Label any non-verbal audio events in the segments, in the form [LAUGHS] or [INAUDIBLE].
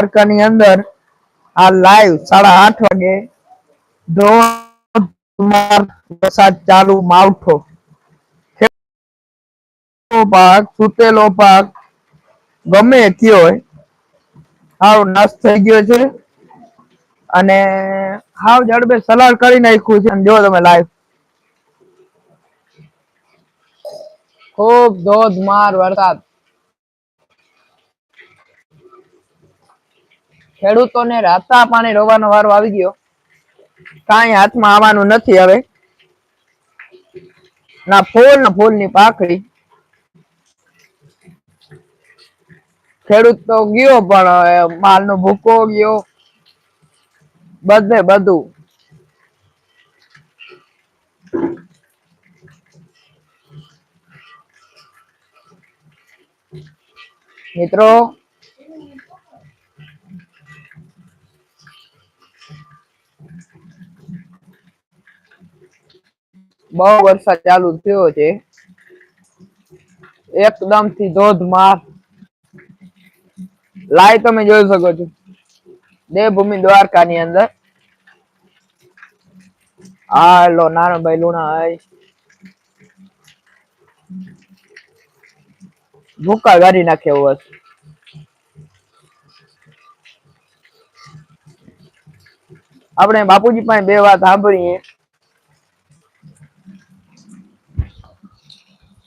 દ્વારકાની અંદર આ લાઈવ સાડા આઠ વાગે ધોધમાર વરસાદ ચાલુ, માવઠો. પાક, સુતેલો પાક ગમે થયો હોય, હાવ નાશ થઈ ગયો છે. અને હાવ જડબે સલાડ કરી નાખ્યું છે જો તમે લાઈવ ખૂબ ધોધમાર વરસાદ. ખેડૂતોને રાતા પાણી રોવાનો વારો આવી ગયો. કાંઈ હાથમાં આવવાનું નથી હવે. ના ફૂલ ના ફૂલની પાખડી. ખેડૂત તો ગયો પણ માલ નો ભૂકો ગયો. બધે બધું. મિત્રો બહુ વરસાદ ચાલુ થયો છે. એકદમથી ધોધમાર. લાઈવ તમે જોઈ શકો છો. દેવભૂમિ દ્વારકા ની અંદર. હાલો નાનો ભાઈ લુણા ભૂકા ગાડી નાખે એવું હશે. આપણે બાપુજી પાસે બે વાત સાંભળીએ.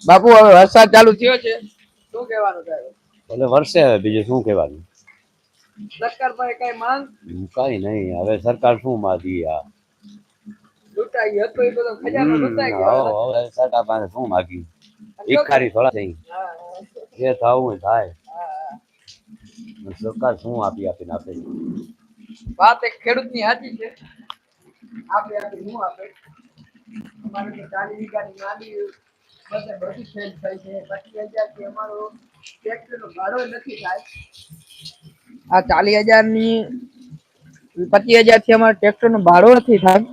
બાપુ હવે વરસાદ ચાલુ થયો છે. શું કહેવાનું થાય ભલે વરસે હવે બીજું શું કહેવાનું? સરકાર પાસે કઈ માંગ? કઈ નહીં હવે સરકાર શું માગી આ? લૂંટાઈ હતો એ બધો ખજાનો લૂંટાઈ ગયો. હવે સરકાર પાસે શું માગી? ભિખારી થોડા થઈ જે થવું થાય. સરકાર શું આપી આપીને આપે? વાત એક ખેડૂતની સાચી છે. આપે આપે હું આપે? અમારે તો ચાલીસ વીઘાની માંડી બધે બધી ફેલ થઈ છે. પચીસ હજાર અમારો ટ્રેક્ટર ભાડો ભાડો નથી થાય.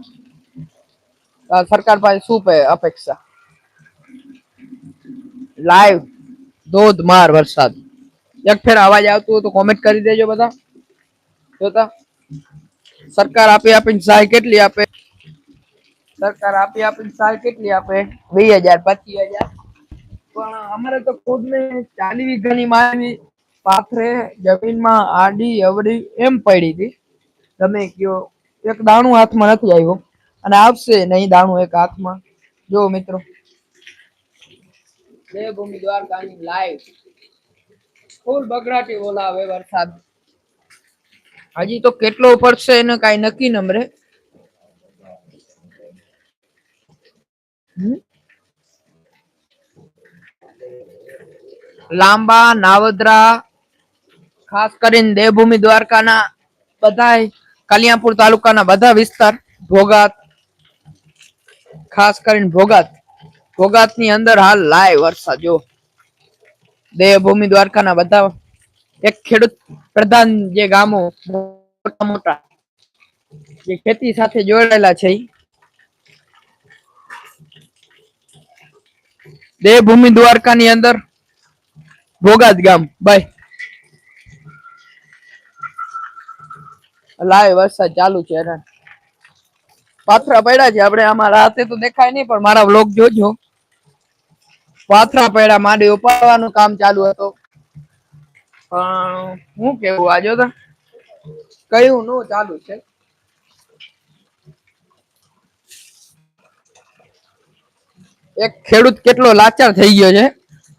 સરકાર પાસે શું અપેક્ષા? લાઈવ ધોધમાર વરસાદ. એક ફેર અવાજ આવતું હોય તો કોમેન્ટ કરી દેજો બધા. જોતા. સરકાર આપી આપીને સહાય કેટલી આપે? સરકાર આપી આપી સાલ કેટલી આપે? વીસ હજાર પચીસ હજાર? પણ અમારે તો ખુદ ને ચાલી વીઘાની મારી પાથરે જમીનમાં આડી અવડી એમ પડી હતી. તમે કયો એક દાણું હાથમાં નથી આવ્યું. અને આવશે નહીં દાણું એક હાથમાં. જો મિત્રો. દેવભૂમિ દ્વારકાની લાઈવ ફૂલ બગડાટી બોલાવે વરસાદ હજી તો કેટલો પડશે એને કઈ નક્કી નમરે લાંબા નાવદરા, ખાસ કરીને દેવભૂમિ દ્વારકાના બધા કલ્યાણપુર તાલુકાના બધા વિસ્તાર, ભોગાત, ખાસ કરીને ભોગાત ભોગાતની અંદર હાલ લાય વરસાદ, જો. દેવભૂમિ દ્વારકાના બધા એક ખેડૂત પ્રધાન જે ગામો મોટા મોટા જે ખેતી સાથે જોડાયેલા છે દેવભૂમિ દ્વારકાની અંદર ભોગાત ગામ. બાય લાય, વરસાદ ચાલુ છે હેરાન. પાથરા પડ્યા છે આપણે આમાં. રાતે તો દેખાય નહીં, પણ મારા વ્લોગ જોજો. પાથરા પડ્યા, માંડી ઉપાડવાનું કામ ચાલુ હતું. પણ હું કેવું આજો તો કયું નું ચાલુ છે? એક ખેડૂત કેટલો લાચાર થઈ ગયો છે.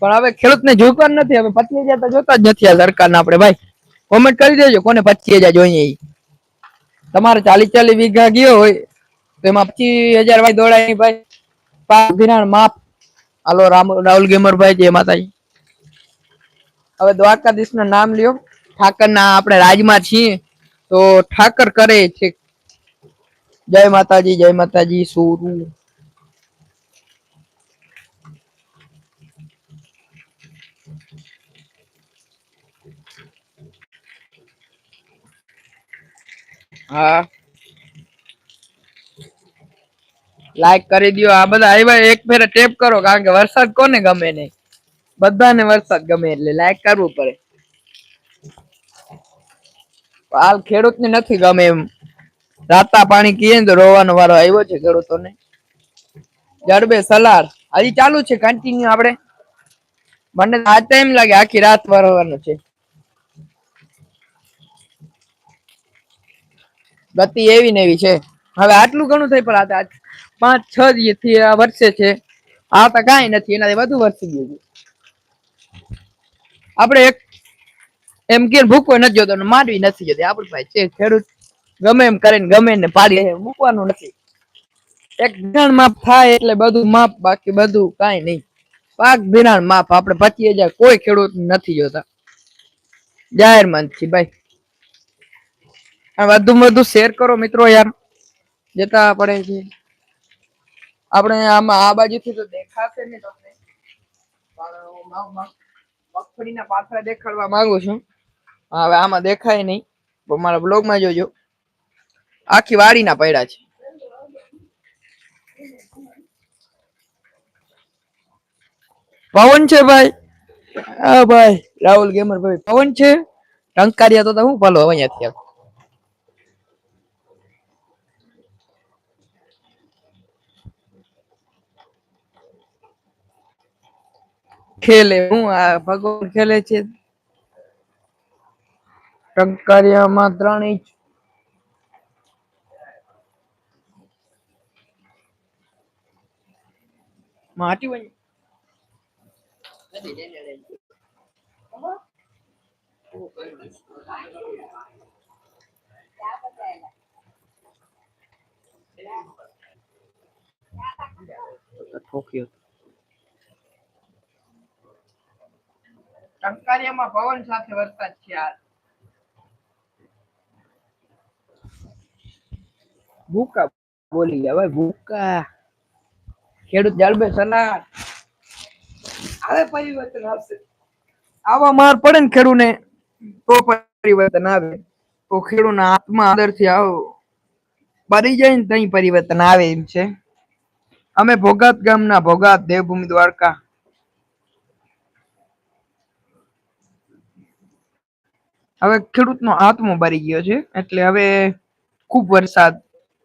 પણ હવે ખેડૂતને જોતા નથી, હવે પચીસ હજાર તો જોતા જ નથી આ સરકારને આપણે ભાઈ. કોમેન્ટ કરી દેજો, કોને પચીસ હજાર જોઈએ તમારે ચાલીસ ચાલીસ વીઘા ગયો હોય, તો એમાં પચીસ હજાર ભાઈ દોડાય ભાઈ. ધિરાણ માફ. હાલો, રામ રાહુલ ગેમરભાઈ, જય માતાજી. હવે દ્વારકાધીશ ના નામ લ્યો. ઠાકર ના આપણે રાજમાં છીએ, તો ઠાકર કરે છે. જય માતાજી જય માતાજી, સુરુ. હા. લાઈક કરી દો આ બધા આવ્યા એક ફેરે ટેપ કરો, કારણ કે વરસાદ કોને ગમે નહીં. બધાને વરસાદ ગમે એટલે લાઈક કરવું પડે. હાલ ખેડૂતને નથી ગમે એમ. રાતા પાણી કીએ ને તો રોવાનો વારો આવ્યો છે ખેડૂતોને. જડબે સલાડ હજી ચાલુ છે કન્ટિન્યુ આપણે. મને આ ટાઈમ લાગે આખી રાત વરવાનો છે. ગતિ એવી ને છે. હવે આટલું ઘણું થઈ પણ પાંચ, છ થી વર્ષે છે. આ તો કાંઈ નથી, એનાથી વધુ વર્ષી ગયું આપણે એક એમ કે ભૂખો નથી જોતો ને નથી જતી. આપણી ભાઈ છે ખેડૂત. ગમે એમ કરીને ગમે ને પાડી મૂકવાનું નથી. એક ધિરાણ માપ થાય એટલે બધું માપ, બાકી બધું કાંઈ નહીં. પાક ધિરાણ માપ, આપણે પચીસ હજાર કોઈ ખેડૂત નથી જોતા. જાહેર મંત્રી ભાઈ. આ વધુમાં વધુ શેર કરો મિત્રો યાર. જતા પડે છે આપણે આમાં આ બાજુથી તો દેખાશે ને તમને. પણ મગફળીના પાથરા દેખાડવા માંગુ છું. હવે આમાં દેખાય નહીં. પણ મારા બ્લોગમાં જોજો. આખી વાડીના પડ્યા છે. પવન છે ભાઈ? હા ભાઈ. રાહુલ ગેમર ભાઈ. પવન છે? ટંકારિયા તો હું પાલો અહીંયાથી ખેલે હું આ ભગવાન ખેલે છે. ટંકારિયામાં ત્રણ ઇંચ. માટી વળી ઠોક્યો ટંકારિયામાં પવન સાથે વરસાદ છે હાલ ભૂકા બોલી ગયા, ભાઈ ભૂકા. ખેડૂત જાળબે સલાડ આવે પરિવર્તન આવશે. આવા માર પડે ને ખેડૂને, તો પરિવર્તન આવે. તો ખેડૂના આત્મા અંદરથી આવો. પરી જાય ને તઈ પરિવર્તન આવે એમ છે. અમે ભોગાત ગામના ભોગાત દેવભૂમિ દ્વારકા હવે ખેડૂતનો આત્મો ભરી ગયો છે. એટલે હવે ખૂબ વરસાદ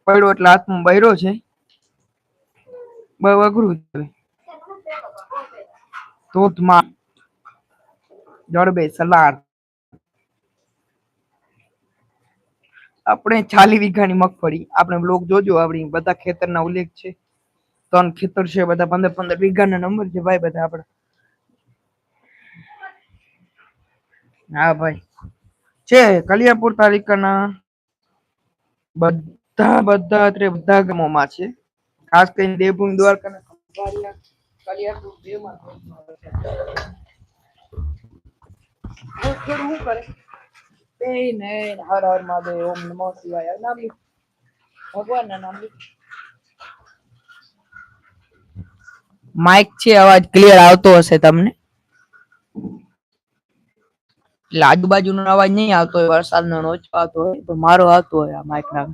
પડ્યો એટલે આત્મો ભર્યો છે. બહુ અઘરું છે ધોધમાં સલાડ. આપણે ચાલી વીઘાની મગફળી. આપણે બ્લોગ જોજો, આપણી બધા ખેતરના ઉલ્લેખ છે. ત્રણ ખેતર છે, બધા પંદર પંદર વીઘાના નંબર છે ભાઈ બધા આપણા. હા ભાઈ. છે કલિયાપુર તાલુકાના બધા બધા અત્રે બધા ગામોમાં છે ખાસ કરીને દેવભૂમિ દ્વારકાના ખંભાળિયા, કલિયાપુર બેમાં શું કરે હર હર મહાદેવ ઓમ નમો શિવાય નામ લ્યો. ભગવાનના નામ લ્યો. માઇક છે અવાજ ક્લિયર આવતો હશે તમને એટલે આજુબાજુનો અવાજ નહીં આવતો હોય, વરસાદનો ઓછો આવતો હોય, તો મારો આવતો હોય આ માઇક ના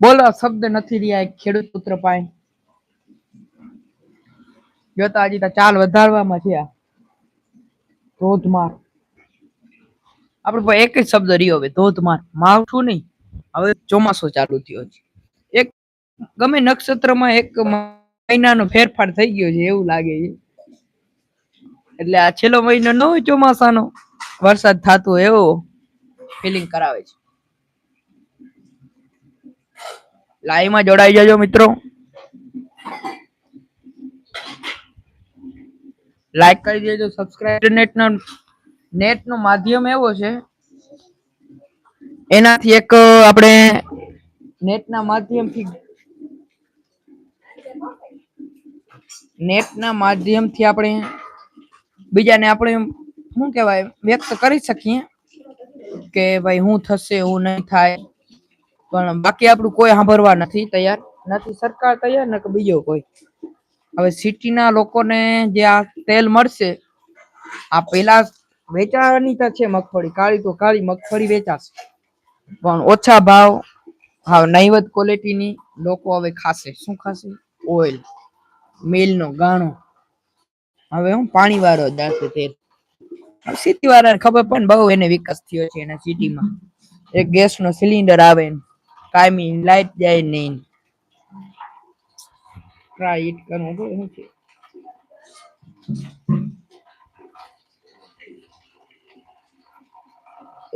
બોલો શબ્દ નથી રહ્યા ખેડૂત પુત્ર પાય જોતા હજી તો ચાલ વધારવામાં છે આ. ધોધમાર. આપણે એક જ શબ્દ રહ્યો હવે, ધોધમાર. માવઠું નહીં, હવે ચોમાસું ચાલુ થયો છે એક ગમે નક્ષત્રમાં એક મહિનાનો ફેરફાર થઈ ગયો છે એવું લાગે છે. એટલે આ છેલ્લો મહિનો ન હોય ચોમાસાનો, વરસાદ થતો એવો ફિલિંગ કરાવે છે. લાઈવમાં જોડાઈ જજો મિત્રો. લાઈક કરી દેજો સબસ્ક્રાઇબ નેટ નેટનો નેટ નો માધ્યમ એવો છે. એનાથી એક, આપણે નેટ ના માધ્યમથી નેટ ના માધ્યમથી આપણે બીજાને આપણે શું કહેવાય, વ્યક્ત કરી શકીએ કે ભાઈ હું થશે, હું નહીં થાય. પણ બાકી આપણું કોઈ સાંભળવા નથી તૈયાર, નથી સરકાર તૈયાર, ને કે બીજો કોઈ. હવે સિટીના લોકોને જે આ તેલ મળશે, આ પેલા વેચાવાની તો છે મગફળી, કાળી તો કાળી મગફળી વેચાશે. પણ ઓછા ભાવ, હા, નહીવત ક્વોલિટીની લોકો હવે ખાશે. શું ખાશે? ઓઇલ મિલનો ગાણો. હવે હું પાણી વાળો દાસે તેલ સિટી વાળાને ખબર પણ બહુ એને વિકાસ થયો છે એના સિટીમાં. એક ગેસ નો સિલિન્ડર આવે કાયમી લાઈટ જાય નહીં. ટ્રાય ઇટ કરવું તો શું છે?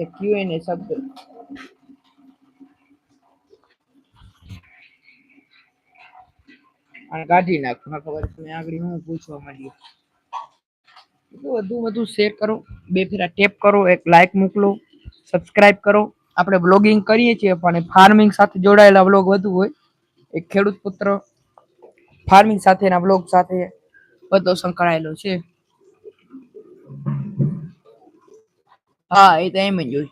એક ક્યુએન એ શબ્દ. અને કાઢી નાખું. ના ખબર તમે આગળ હું પૂછવા એટલું વધુ વધુ શેર કરો. બે ફેરા ટેપ કરો, એક લાઈક મોકલો સબસ્ક્રાઇબ કરો. આપણે બ્લોગિંગ કરીએ છીએ, પણ ફાર્મિંગ સાથે જોડાયેલા બ્લોગ વધુ હોય. એક ખેડૂત પુત્ર ફાર્મિંગ સાથેના બ્લોગ સાથે બધો સંકળાયેલો છે. હા, એ તો એમ જ હોય.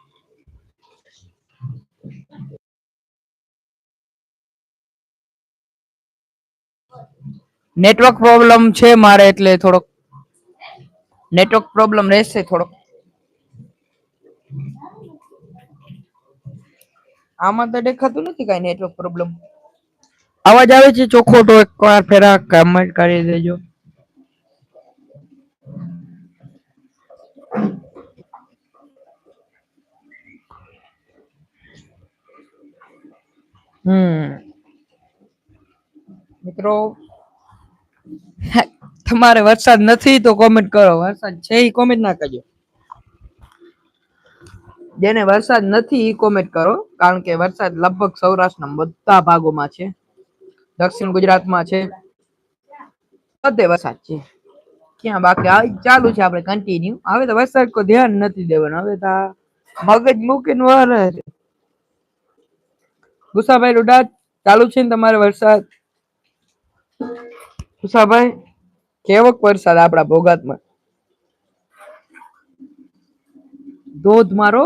નેટવર્ક પ્રોબ્લેમ છે મારે એટલે થોડોક. નેટવર્ક પ્રોબ્લેમ રહેશે થોડોક. આમાં તો દેખાતું નથી કઈ નેટવર્ક પ્રોબ્લેમ અવાજ આવે છે ચોખ્ખો તો એક વાર ફેરા કમેન્ટ કરી દેજો. હમ. મિત્રો તમારે વરસાદ નથી તો કોમેન્ટ કરો. વરસાદ છે એ કોમેન્ટ ના કરજો. જેને વરસાદ નથી એ કોમેન્ટ કરો, કારણ કે વરસાદ લગભગ સૌરાષ્ટ્રના બધા ભાગોમાં છે. દક્ષિણ ગુજરાતમાં છે. બધે વરસાદ છે. ક્યાં બાકી? આ ચાલુ છે આપણે કન્ટિન્યુ હવે તો વરસાદ કોઈ ધ્યાન નથી દેવાનું. હવે તો મગજ મૂકીને વરે ગુસાભાઈ રૂડા ચાલુ છે ને તમારે વરસાદ? ગુસાભાઈ કેવક વરસાદ આપણા ભોગાતમાં? ધોધમારો?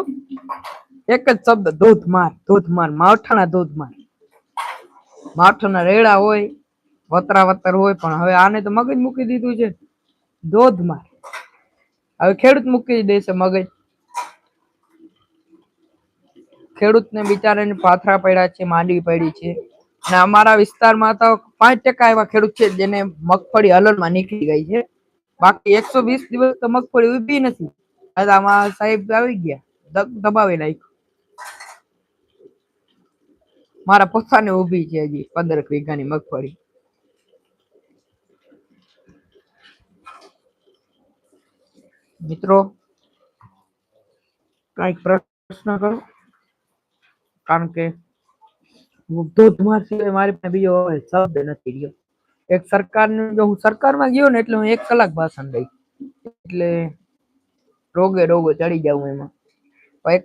એક જ શબ્દ ધોધમાર ધોધમાર માવઠાના ધોધમાર. માવઠાના રેડા હોય વતરા વતર હોય પણ હવે આને તો મગજ મૂકી દીધું છે. ધોધમાર. હવે ખેડૂત મૂકી દેશે મગજ. ખેડૂતને બિચારાને પાથરા પડ્યા છે માંડવી પડી છે. અને અમારા વિસ્તારમાં તો પાંચ ટકા એવા ખેડૂત છે જેને મગફળી હલનમાં નીકળી ગઈ છે. બાકી એકસો વીસ દિવસ તો મગફળી ઊભી નથી. આમાં સાહેબ આવી ગયા. દબ- દબાવી નાખ્યું. મારા પોતાને ઊભી છે હજી પંદર વીઘાની મગફળી. મિત્રો, કંઈક પ્રશ્ન કરો? કારણ કે ધોધમાર સિવાય મારી પાસે બીજો શબ્દ નથી રહ્યો. એક સરકારનું જો હું સરકારમાં ગયો ને એટલે હું એક કલાક ભાષણ દઈ એટલે રોગે રોગો ચડી જાઉં એમાં. એક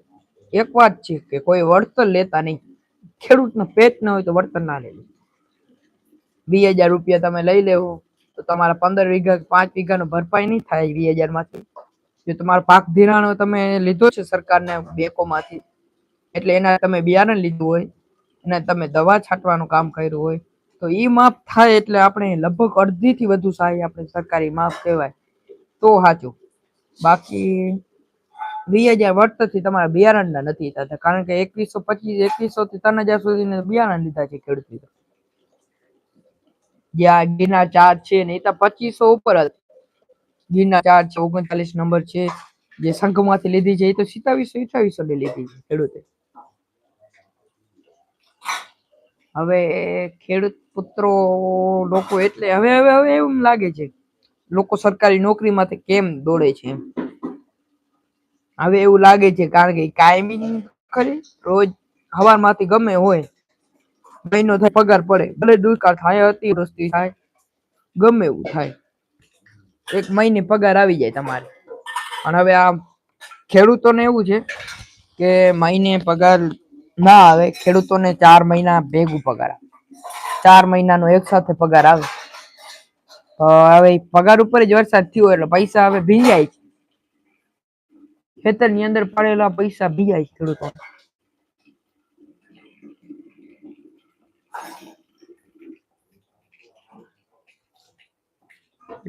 એક વાત છે કે કોઈ વળતર લેતા નહીં. ખેડૂતનો પેટ ન હોય તો વળતર ના લેવું વીસ હજાર રૂપિયા તમે લઈ લેવો, તો તમારા પંદર વીઘા પાંચ વીઘાનો ભરપાઈ નહીં થાય વીસ હજારમાંથી જો તમારો પાક ધિરાણો તમે લીધો છે સરકારને બેંકોમાંથી, એટલે એના તમે બિયારણ લીધું હોય અને તમે દવા છાંટવાનું કામ કર્યું હોય, તો ઈ માફ થાય એટલે આપણે લગભગ અડધીથી વધુ સહાય આપણે સરકારી માફ કહેવાય. તો સાચું બાકી બે હજાર વળતરથી તમારા બિયારણના નથી થતા. કારણ કે એકવીસો પચીસ એકવીસો થી ત્રણ હજાર સુધી બિયારણ લીધા છે ખેડૂત જે આ ગિરનાર ચાર છે ને એ તો પચીસો ઉપર જ. ગીરના ચાર છે, ઓગણચાલીસ નંબર છે. જે સંઘમાંથી લીધી છે એ તો સિત્તાવીસો અઠાવીસો ની લીધી છે ખેડૂતે. હવે ખેડૂત પુત્રો લોકો એટલે હવે હવે હવે એવું લાગે છે. લોકો સરકારી નોકરીમાંથી કેમ દોડે છે એમ. હવે એવું લાગે છે કારણ કે કાયમી ખરી. રોજ હવારમાંથી ગમે હોય, મહિનો થાય, પગાર પડે, ભલે દુષ્કાળ થાય, અતિવૃષ્ટિ થાય, ગમે એવું થાય. એક મહિને પગાર આવી જાય તમારે. પણ હવે આ ખેડૂતોને એવું છે કે મહિને પગાર ના આવે. ખેડૂતોને ચાર મહિના ભેગું પગાર આવે ચાર મહિનાનો એક સાથે પગાર આવે. હવે પગાર ઉપર જ વરસાદ થયો એટલે પૈસા હવે ભીંજાય છે. ખેતરની અંદર પડેલા પૈસા ભીજાય છે ખેડૂતો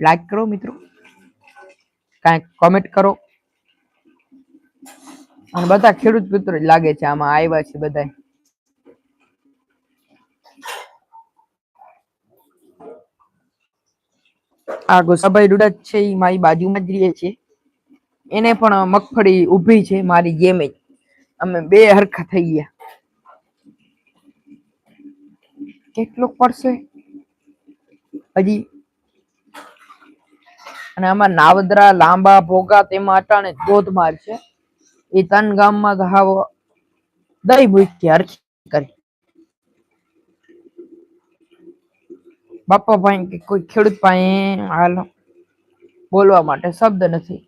લાઈક કરો મિત્રો. કાંઈક કોમેન્ટ કરો. અને બધા ખેડૂત પુત્ર લાગે છે આમાં આવ્યા છે બધા આ ગોસાભાઈ રૂડા છે એ મારી બાજુમાં જ રહે છે. એને પણ મગફળી ઊભી છે મારી જેમ જ. અમે બે હરખા થઈ ગયા. કેટલું પડશે? હજી. અને આમાં નાવદરા, લાંબા ભોગા તેમાં અટાણે ધોધમાર છે. એ તન ગામમાં ઘાવો દઈ મૂકી હરખી કરી. બાપા ભાઈ કે કોઈ ખેડૂત પાસે હાલ બોલવા માટે શબ્દ નથી.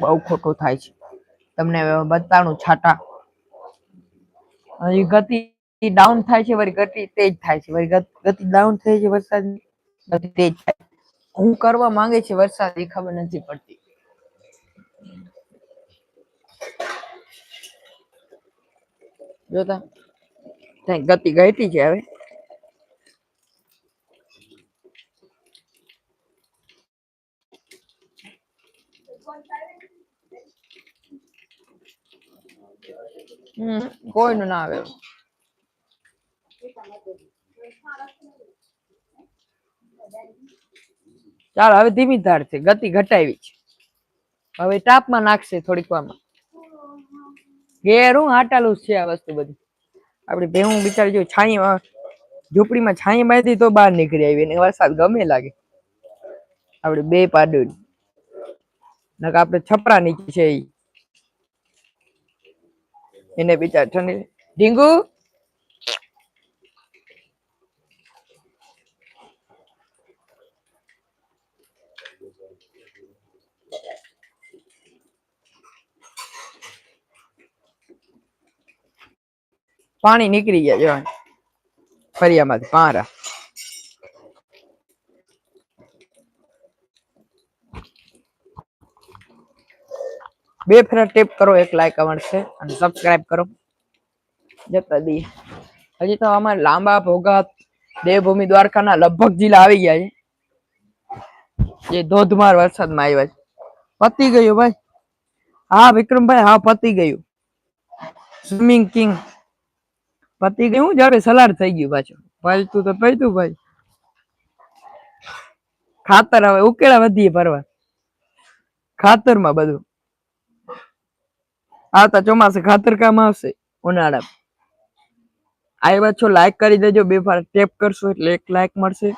બહુ ખોટું થાય છે. તમને બતાણું છાટા. હજી ગતિ ડાઉન થાય છે, વળી ગતિ તેજ થાય છે. વળી ગતિ ડાઉન થાય છે વરસાદ ગતિ તેજ થાય હું કરવા માંગે છે વરસાદ, એ ખબર નથી પડતી. જોતા ત્યાં ગતિ ઘટી છે હવે. હમ, કોઈનું ના આવે. ચાલો, હવે ધીમી ધાર છે, ગતિ ઘટાવી છે. હવે તાપમાં નાખશે થોડીક વારમાં ઘેર હું હાટાલું છે આ વસ્તુ બધી. આપડે ભેહું બિચારી જો છાઈ ઝૂંપડીમાં છાંય બાંધી તો બહાર નીકળી આવી અને વરસાદ ગમે લાગે. આપડે બે પાડું નકર આપણે છપરા નીચે છે એને બિચાર ઠંડી ઢીંગુ! પાણી નીકળી ગયા જો ફરિયામાંથી પારા. બે ફેરા ટેપ કરો, એક લાઈક મળશે અને સબસ્ક્રાઇબ કરો. જતા દી હજી તો અમારે લાંબા ભોગાત દેવભૂમિ દ્વારકાના લગભગ જિલ્લા આવી ગયા છે. જે ધોધમાર વરસાદમાં આવ્યા છે. પતી ગયું ભાઈ. હા, વિક્રમભાઈ, હા, પતી ગયું. સ્વિમિંગ કિંગ પતી ગયું જયારે સલાડ થઈ ગયું પાછું. પલતું તો પૈતું ભાઈ. ખાતર હવે ઉકેળા વધીએ ફરવા ખાતરમાં બધું. આવતા ચોમાસે ખાતર કામ આવશે ઉનાળા આવ્યા છો લાઈક કરી દેજો, બે ફાર ટેપ કરશો એટલે એક લાઈક મળશે.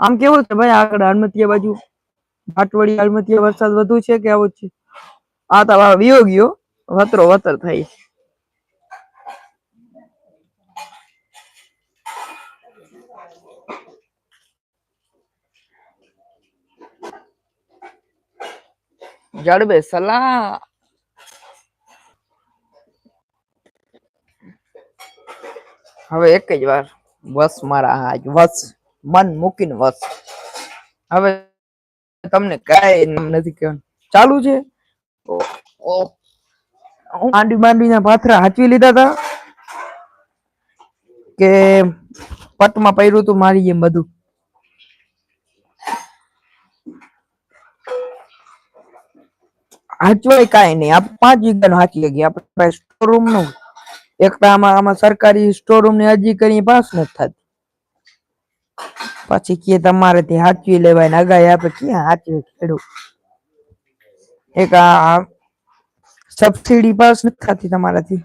આમ કેવું છે ભાઈ, આગળ હળમતિયા બાજુ? ભાટવડી હળમતિયા વરસાદ વધુ છે કે આવો છે? આ તો વિયો ગયો વતરો વતર થાય જડબે સલા હવે એક જ વાર વસ મારા આજ વસ મન મૂકીને વસ હવે તમને કાંઈ નથી કહેવાનું ચાલુ છે ઓ માંડી માંડીના પાથરા હાચવી લીધા હતા કે પટમાં પહેર્યું હતું મારી એમ બધું? હાચવાય કાંઈ નહીં. આપણે પાંચ વીઘાનું હાચી ગયા આપણે પાસે સ્ટોર રૂમનું. એક તો આમાં આમાં સરકારી સ્ટોર રૂમની અરજી કરી પાસ નથી થતી. પછી કે તમારે તે હાચવી લેવાય ને અગાઈ આપે ક્યાં હાચવી ખેડૂત? એક આ સબસિડી પાસ નથી થતી તમારાથી.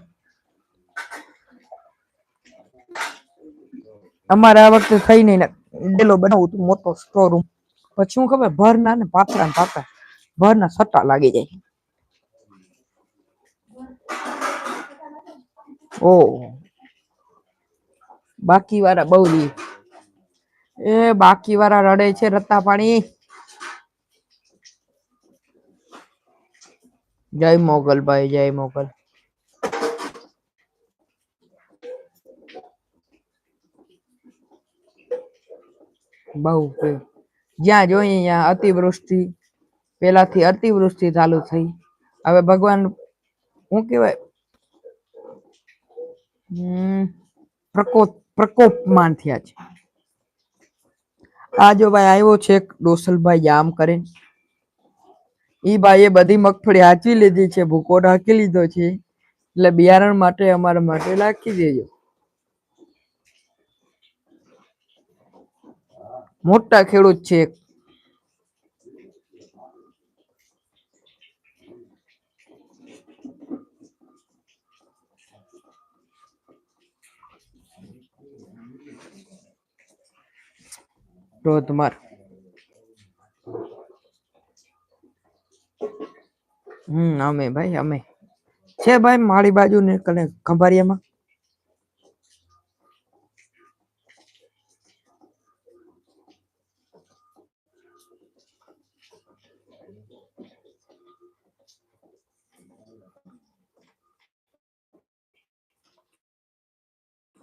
અમારે આ વખતે થઈ નહીં ડેલો બનાવું તું મોટો સ્ટોર રૂમ પછી શું ખબર ભરના ને પાતરા ને પાતરા ભરના સટ્ટા લાગી જાય. ઓ. બાકી વાળા બહુ એ બાકી વાળા રડે છે રત્તા પાણી જય મોગલ ભાઈ જય મોગલ બહુ પે- જ્યાં જોઈએ ત્યાં અતિવૃષ્ટિ પેલાથી અતિવૃષ્ટિ ચાલુ થઈ. હવે ભગવાન શું કહેવાય, હમ, પ્રકોપ, પ્રકોપમાન થયા છે. આ જો ભાઈ આવ્યો છે, એક ડોસલભાઈ આમ કરીને ઈ ભાઈએ બધી મગફળી હાચવી લીધી છે ભૂકો ઢાંકી લીધો છે એટલે બિયારણ માટે અમારા માટે રાખી દેજો મોટા ખેડૂત છે. ધોધમાર હમ, અમે ભાઈ, અમે. છે ભાઈ મારી બાજુ ને કને ખંભારિયામાં?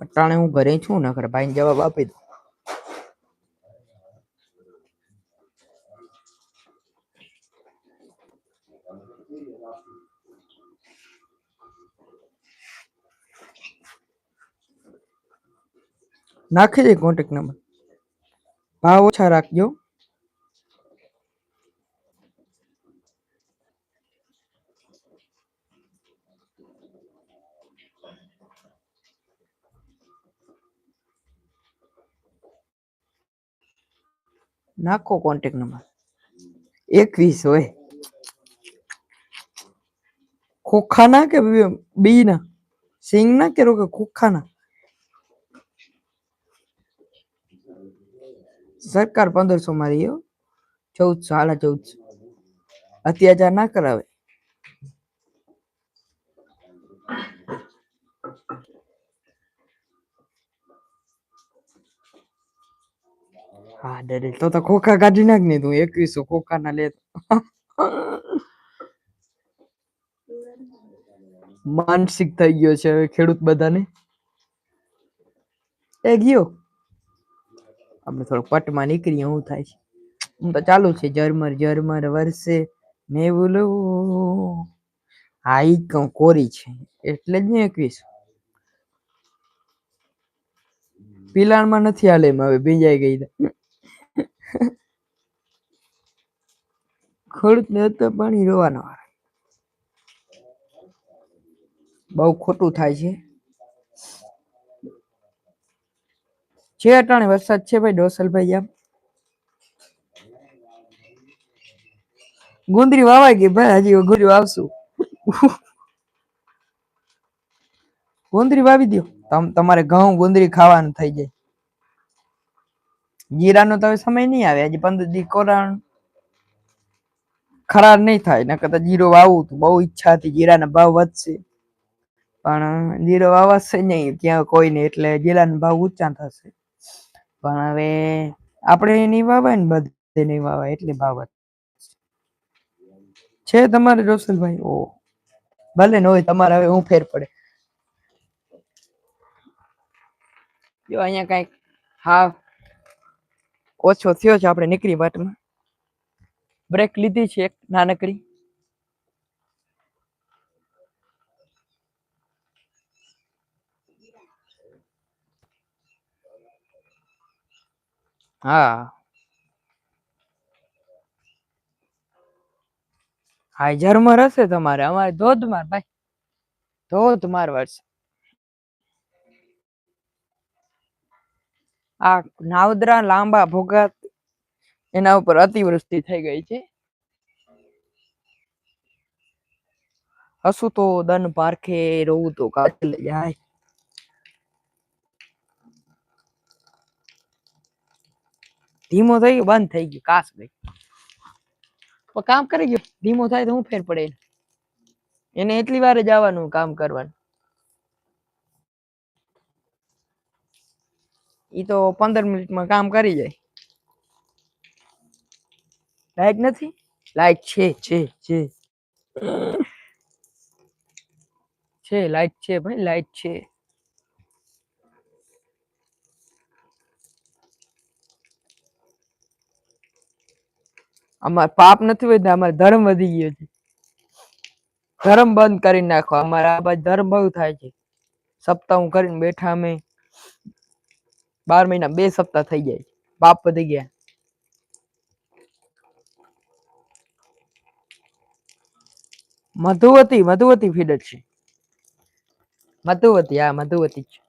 અટાણે હું ઘરે છું નકર ભાઈને જવાબ આપી દઉં. નાખી દે કોન્ટેક્ટ નંબર ભાવ ઓછા રાખજો. નાખો કોન્ટેક નંબર એકવીસ હોય. ખોખાના કે બી ના સિંગ ના કે રોકે ખોખાના? સરકાર પંદરસો મારી હો ચૌદસો સાડા ચૌદસો અત્યાચાર ના કરાવે. હા તો તો ખોખા કાઢી નાખ ને તું. એકવીસો ખોખા ના લે. માનસિક થઈ ગયો છે હવે ખેડૂત બધાને. એ ગયો. આપણે થોડુંક પટમાં નીકળીએ હું થાય છે. હું તો ચાલુ છે ઝરમર ઝરમર વરસે મેવલું. હા ઈ કોરી છે. એટલે જ ને એકવીસ. પિલાણમાં નથી હાલે એમ હવે ભીંજાઈ ગઈ. તો. ખેડૂતને અત્યારે પાણી રોવાનો બહુ ખોટું થાય છે. છે અટાણે વરસાદ છે ભાઈ, ડોસલભાઈ ગુંદરી વાવાઈ ગઈ ભાઈ, હજી ગુંદરી વાવશું ગુંદરી વાવી દો તમારે ઘઉં, ગુંદરી ખાવાનું થઈ જાય. જીરાનો તો સમય નહીં આવે, હજી પંદર દી કોરાણ. ખરાબ નહીં થાય ના કરતા જીરો વાવું તો બહુ ઈચ્છા હતી, જીરાના ભાવ વધશે. પણ જીરો વાવાશે નહીં, ત્યાં કોઈ નહીં, એટલે જીરાના ભાવ ઊંચા થશે. પણ હવે આપણે નહીં વાવાય ને બધે નહીં વાવાય એટલે બાબત છે. તમારે રોશનભાઈ ઓ, ભલે ન હોય, તમારે હવે હું ફેર પડે. જો અહીંયા કંઈક હા, ઓછો થયો છે આપણે નીકળી વાટમાં બ્રેક લીધી છે એક નાનકડી. હા. હા ઝરમર હશે તમારે, અમારે ધોધમાર, ભાઈ. ધોધમાર વરસાદ. આ નાવદરા લાંબા ભોગાત એના ઉપર અતિવૃષ્ટિ થઈ ગઈ છે. હસું તો દન પારખે, રોવું તો કાચલે જાય. ધીમો થઈ ગયો, બંધ થઈ ગયો, કાસ ગઈ કામ કરી ગયો. ધીમો થાય તો હું ફેર પડે? એને. એટલી વાર જ આવવાનું કામ કરવાનું. ઈ તો પંદર મિનિટમાં કામ કરી જાય. લાઈટ નથી? લાઈટ છે છે છે. છે લાઈટ છે ભાઈ લાઈટ છે. અમાર પાપ નથી વધ્યા અમારે ધર્મ વધી ગયો છે. ધર્મ બંધ કરી નાખો. અમારે આ બાજુ ધર્મ બહુ થાય છે. સપ્તાહ કરીને બેઠા અમે. બાર મહિના, બે સપ્તાહ થઈ જાય છે. પાપ વધી ગયા. મધુવતી મધુવતી ફીડર છે. મધુવતી, હા, મધુવતી છે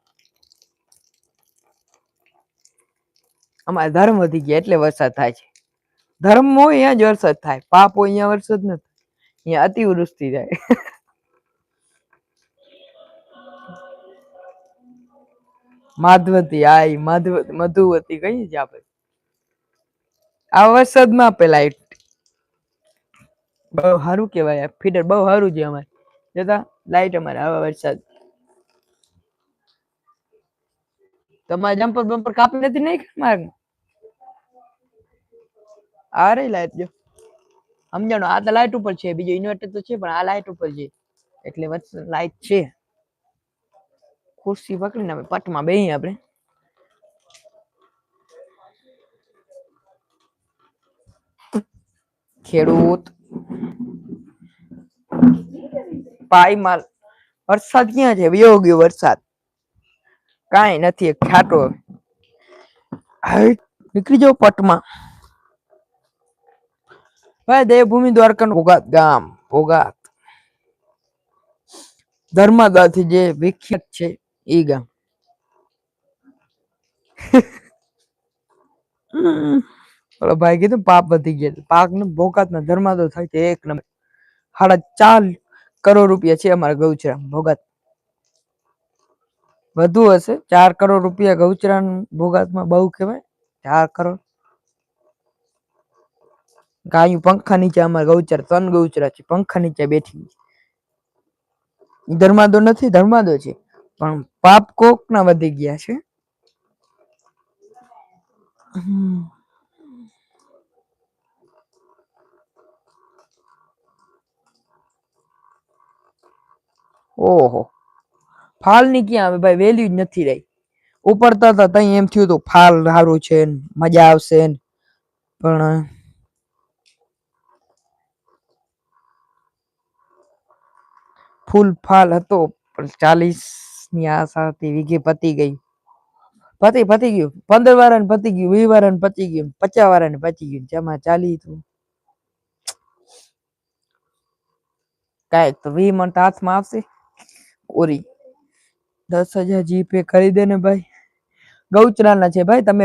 અમારે ધર્મ વધી ગયા એટલે વરસાદ થાય છે. ધર્મ હોય અહીંયા જ વરસાદ થાય, પાપ હોય અહીંયા વરસાદ નથી અહીંયા અતિવૃષ્ટિ થાય. [LAUGHS] માધવતી, આઈ માધવતી મધુવતી કહીએ છીએ આપણે. આ વરસાદમાં લાઈટ બહુ સારું કહેવાય ફીડર બહુ સારું છે અમારે. જતા લાઈટ અમારે આવા વરસાદ. તમારે જમ્પર બમ્પર કાપી નથી નહીં માર્ગ આ રહી લાઈટ જો. સમજાણો? આ તો લાઈટ ઉપર છે, બીજો ઇન્વર્ટર તો છે, પણ આ લાઈટ ઉપર છે. એટલે વચ્ચે લાઈટ છે. ખુરશી પકડીને અમે પટમાં બેહી આપણે. ખેડૂત. પાયમાલ. વરસાદ ક્યાં છે? વયો ગયો વરસાદ. કાંઈ નથી ખાટો નીકળી જાઓ પટમાં. ભાઈ દેવભૂમિ દ્વારકા ભોગાત ગામ, ભોગાત. ધર્માદાથી જે વિખ્યાત છે ઈ ગામ. ઓલો ભાઈ કીધું પાપ વધી ગયા પાક ને ભોગાત ના ધર્માદો થાય છે એક નંબર. સાડા ચાર કરોડ રૂપિયા છે અમારા ગૌચરા ભોગાત. વધુ હશે. ચાર કરોડ રૂપિયા ગૌચરા ભોગાતમાં બહુ કહેવાય. ચાર કરોડ. ગાયું પંખા નીચે અમારા ગૌચર, ત્રણ ગૌચરા છે, પંખા નીચે બેઠી ધર્માદો નથી, ધર્માદો છે, પણ પાપ કોક ના વધી ગયા છે. ઓહો. ફાલની ક્યાં આવે ભાઈ? વેલ્યુ જ નથી રહી. ઉપરતા હતા, તઈ એમ થયું હતું ફાલ સારું છે મજા આવશે પણ ફૂલ ફાલ હતો, પણ ચાલીસની આશા હતી, વીઘે પતી ગઈ. પતી પતી ગયું. પંદર ને પતી ગયું, વીસ વાળા ને પતી ગયું, પચાસ વાળા ને પતી ગયું. જેમાં ચાલી હતું. કાંઈક તો વી મન તો હાથમાં આવશે. ઓરી. દસ હજાર જીપે કરી દે ને ભાઈ. ગૌચરાના છે ભાઈ, તમે